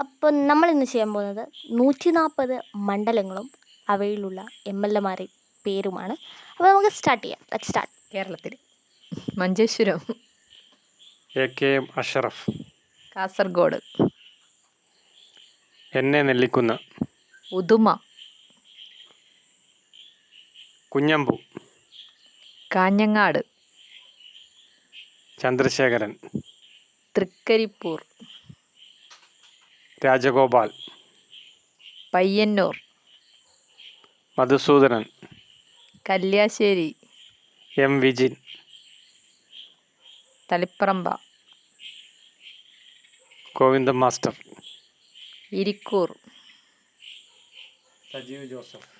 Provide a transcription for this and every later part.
അപ്പോൾ നമ്മൾ ഇന്ന് ചെയ്യാൻ പോകുന്നത് നൂറ്റി നാൽപ്പത് മണ്ഡലങ്ങളും അവയിലുള്ള എം എൽ എമാരെ പേരുമാണ്. അപ്പോൾ നമുക്ക് സ്റ്റാർട്ട് ചെയ്യാം. ലെറ്റ് സ്റ്റാർട്ട് കേരളത്തിൽ. Manjeshwaram. A K M Ashraf. Kasaragod. എന്നെ Nellikkunnu. Uduma. Kunhambu. Kanhangad. Chandrasekharan. Trikaripur. Rajagopal. Payyanur. Madhusoodanan. Kalliasseri. M. Vijin. Taliparamba. Govindan master. Irikkur. Sajeev Joseph.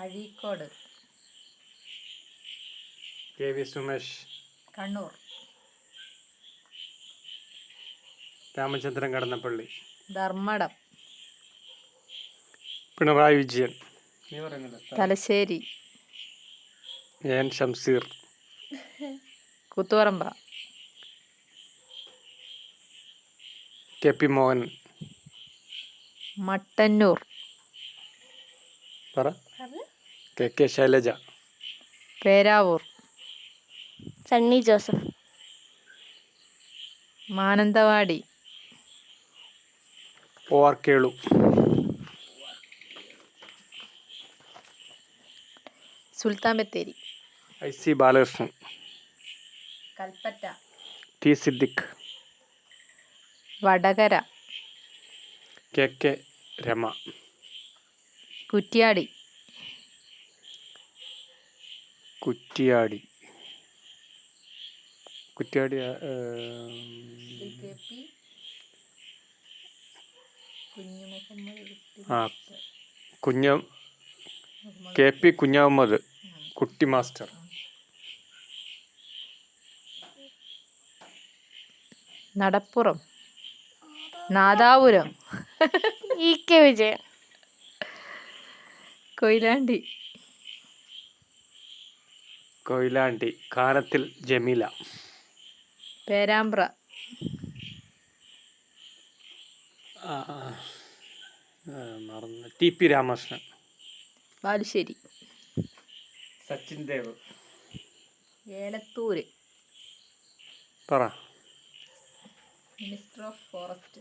Azhikode. K V Sumesh. Kannur. Ramachandran Kadannappally. Dharmadam. Pinarayi Vijayan. Thalassery. N Shamseer Kuthuparamba. K P Mohan. Mattannur. പറ. K K Shailaja. Peravoor. Sunny Joseph. Mananthavady. O R Kelu. Sulthan Bathery. I C Balakrishnan. Kalpetta. T Siddique. Vatakara. K K Rema. Kuttiadi. Kuttiadi. Kuttiadi ആ, കുഞ്ഞ K P Kunhammed Kutty master. Nadappuram Nadapuram E K Vijayan Koyilandy. Koyilandy Kanathil Jameela. Perambra ആ, ആ, ആ, മറന്നു. T P Ramakrishnan. Balussery. Sachin Dev. Elathur. പറ. Minister of forest.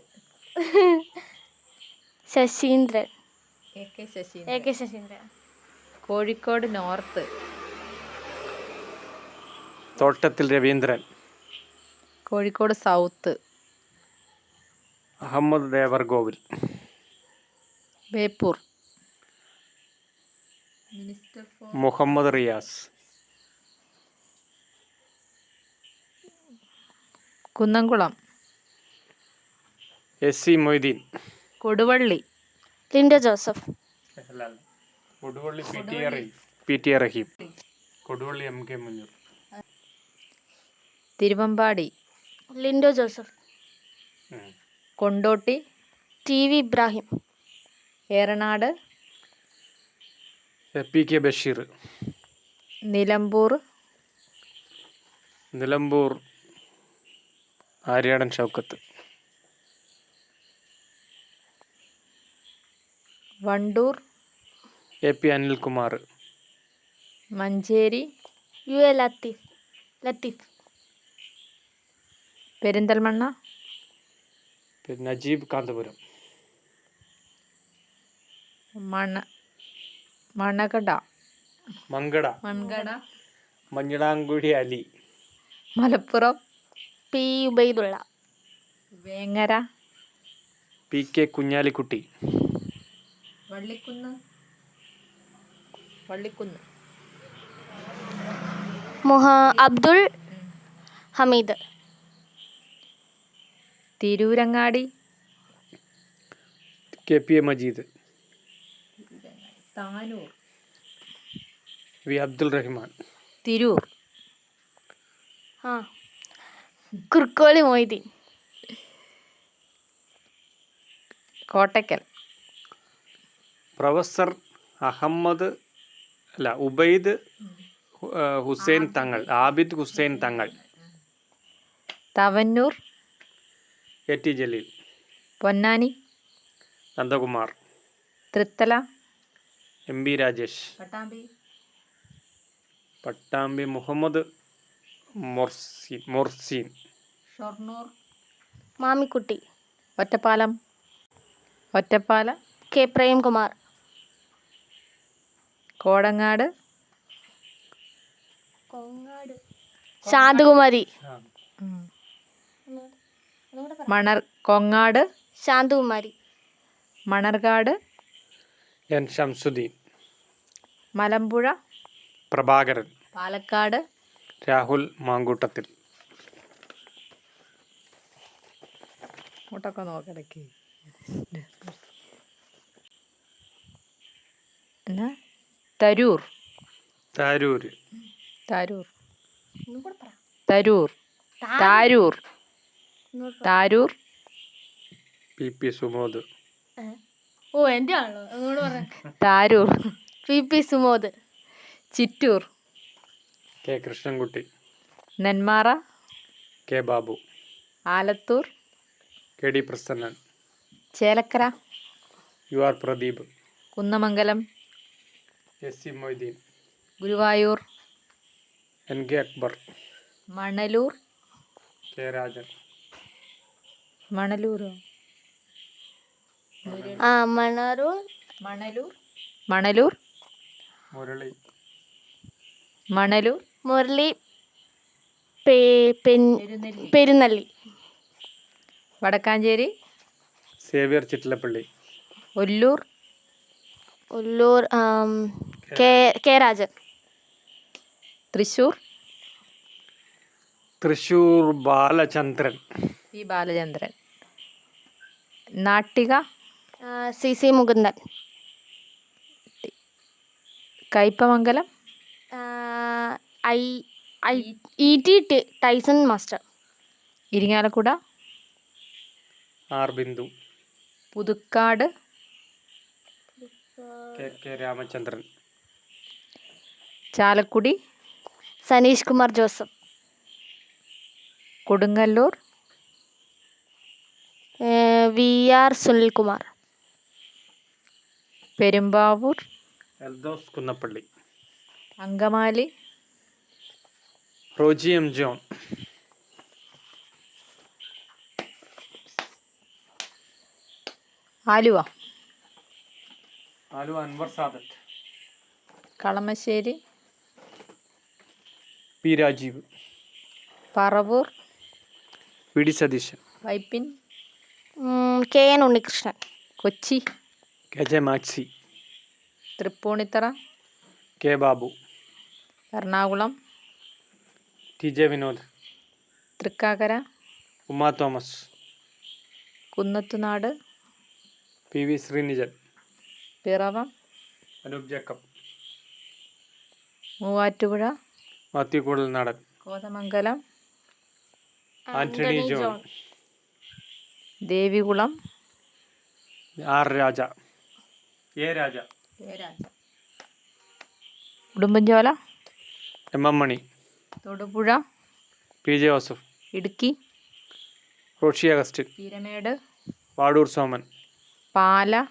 Saseendran. A K A Saseendran K Saseendran. Kozhikode north. Thottathil Raveendran. Kozhikode south. Ahammad Devarkovil. Beypore. Minister for Muhammad Riyas. Kunnamkulam. S C Moideen. Koduvally. Linda Joseph. Koduvally P T A P T A Rahim. Koduvally M K Munnur Thiruvambady. Lindo Joseph. ഉം. Kondotty. T V Ibrahim. Eranad. P K Basheer. Nilambur. Nilambur. Aryadan Shoukath. Wandoor. A P Anilkumar. Manjeri. U A Latheef. Latheef. Perinthalmanna. Najeeb Kanthapuram. മണ മണകട മങ്കട മൺകട മഞ്ഞിടാങ്കുഴി Ali. Malappuram P Ubaidulla. Vengara. P K Kunhalikutty. Vallikkunnu. Vallikkunnu. മുഹ Abdul Hameed. Tirurangadi. K P A Majeed. Tanur. V Abdul Rahman. Tirur. ആ. Kurukkoli Moideen. Kottakkal professor Ahammad അല്ല Ubaid Hussain Thangal Abid Hussain Thangal. Thavanur. A T Jaleel. Ponnani. Nandakumar. Thrithala. M B Rajesh. Pattambi. Pattambi Muhammed Muhsin Muhsin. Shoranur. Mammikutty. Ottapalam. ഒറ്റപ്പാല. K Premkumar. കോടങ്ങാട്. ശാന്തകുമാരി. ഉം. മണർ Kongad. Santhakumari. Mannarkkad. N Shamsudheen Malampuzha. Prabhakaran. Palakkad. Rahul Mamkootathil. ഇങ്ങോട്ടൊക്കെ നോക്കിടക്ക് എന്നാ? Tarur. Tarur. Tarur. Tarur. Tarur. താരൂർ? P P Sumod. ഓ എന്റെ ആണോ അങ്ങോട്ട് പറയാം Tarur. P P Sumod. Chittur. K Krishnankutty. Nenmara? K Babu. Alathur. K D Prasenan. Chelakkara. U R Pradeep. Kunnamangalam. S C Moideen. Guruvayur. N K Akbar. Manalur. K Rajan. മണലൂരോ ആ മണറൂർ Manalur. Manalur. Murali. Manalur. Murali Perunelli Wadakkanchery. Xavier Chittilappilly. Ollur. Ollur K K Rajan. Thrissur. Thrissur Balachandran. P Balachandran. Nattika? C C Mukundan. Kaipamangalam? I I E T T Tyson master. Irinjalakuda? R Bindu. Puthukkad? K K Ramachandran. Chalakudy? Saneesh Kumar Joseph. Kodungallur? V R Sunilkumar. Perumbavoor. Eldhose Kunnappilly. Angamaly. Roji M John. Aluva. Aluva Anwar Sadath. Kalamassery. P Rajeev. Paravur. V D Satheesan. Vypin. K N Unnikrishnan. Kochi. K J Maxi. Tripunithura. K Babu. Ernakulam. T J Vinod. Thrikkakara. Uma Thomas. Kunnathunad. P V Sreenijin. Piravom. Anoop Jacob. Muvattupuzha. Mathew Kuzhalnadan. Kothamangalam. Antony John. Devikulam. R Raja. A Raja. Udumbanchola. M M Mani Thodupuzha. P J Joseph Idukki. Roshy August. Peermade. Vazhoor Soman. Pala.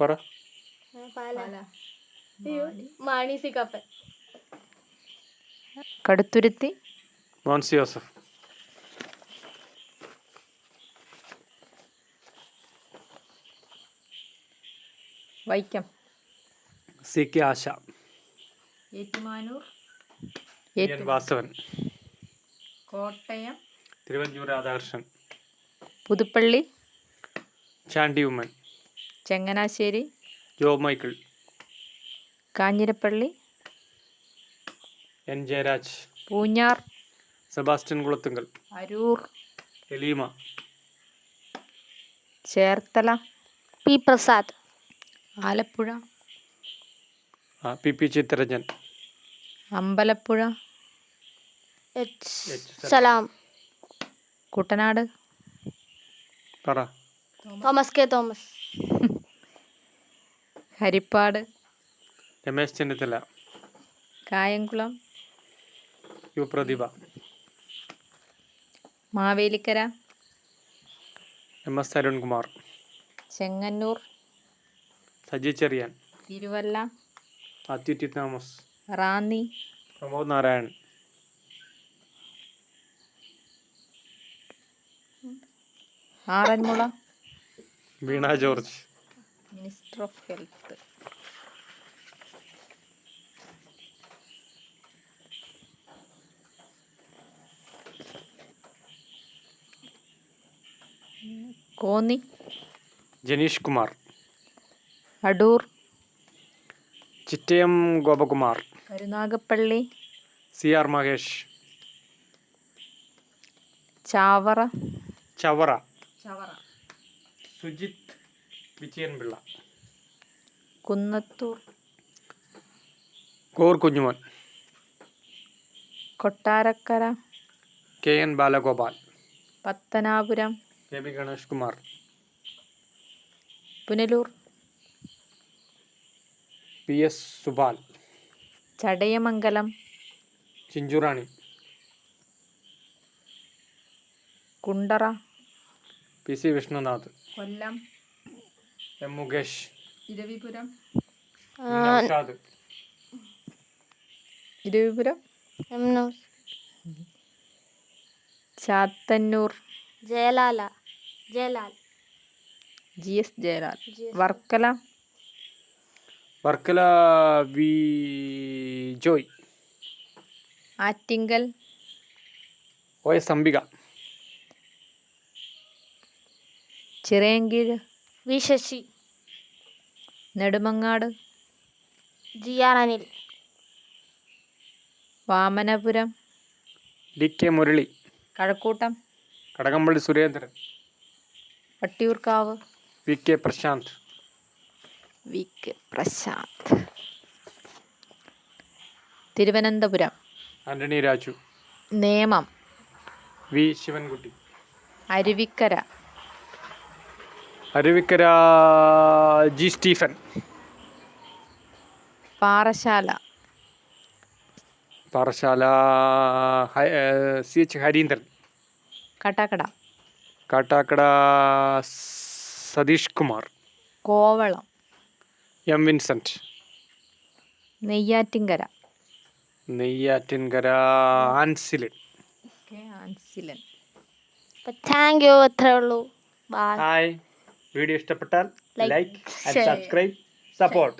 പറ. Mani C Kappan Kaduthuruthy. Monce Joseph. Vaikom. C K Asha. Ettumanoor. Vasavan. Kottayam. Thiruvanchoor Radhakrishnan. Puthuppally. Chandy Oommen Changanassery. ജോ Michael. Kanjirappally. N Jayaraj. Poonjar. Sebastian Kulathunkal. Aroor. എലീമ. Cherthala. P Prasad. Alappuzha. ആ, P P Chitharanjan Ambalappuzha. Salam. Kuttanad. പറ. Thomas K Thomas. Haripad. Ramesh Chennithala. Kayamkulam. U Prathibha. Mavelikkara. M S Arunkumar. Chengannur. Saji Cherian Thiruvalla. അത്യുറ്റി Thomas Ranni. Pramod Narayan Aranmula. Veena George. Minister of health. Konni. Jenish Kumar. Adoor Chittayam Gopakumar. Karunagappally. C R Mahesh. Chavara. Chavara. Chavara. Sujith Vijayanpillai. Kunnathur. Core Kunjumon. Kottarakkara. K N Balagopal. Pathanapuram. K B Ganesh Kumar Punalur. P S Supal. Chadayamangalam. Chinchurani. Kundara. P C Vishnunath. Kollam. M Mukesh. Eravipuram Noushad Eravipuram Chathannoor. ജയലാല. Jayalal. G S Jayalal. Varkala. Varkala V Joy. Attingal. O S Ambika. Chirayinkeezhu. V Sasi. Nedumangad. G R Anil. Vamanapuram. D K Murali. Kazhakoottam. Kadakampally Surendran. Vattiyoorkavu V K Prasanth. V K Prasanth. Thiruvananthapuram. Antony Raju. Nemom. V Sivankutty. Aruvikkara. Aruvikkara G Stephen. Parassala. Parassala C H Hareendran. Kattakada. Kattakada Satheesh Kumar. Kovalam. M Vincent Neyyattinkara. Neyyattinkara Ansalan. Ansalan. Thank you അത്രേ ഉള്ളൂ. Bye hi video ഇഷ്ടപ്പെട്ടാൽ like and subscribe support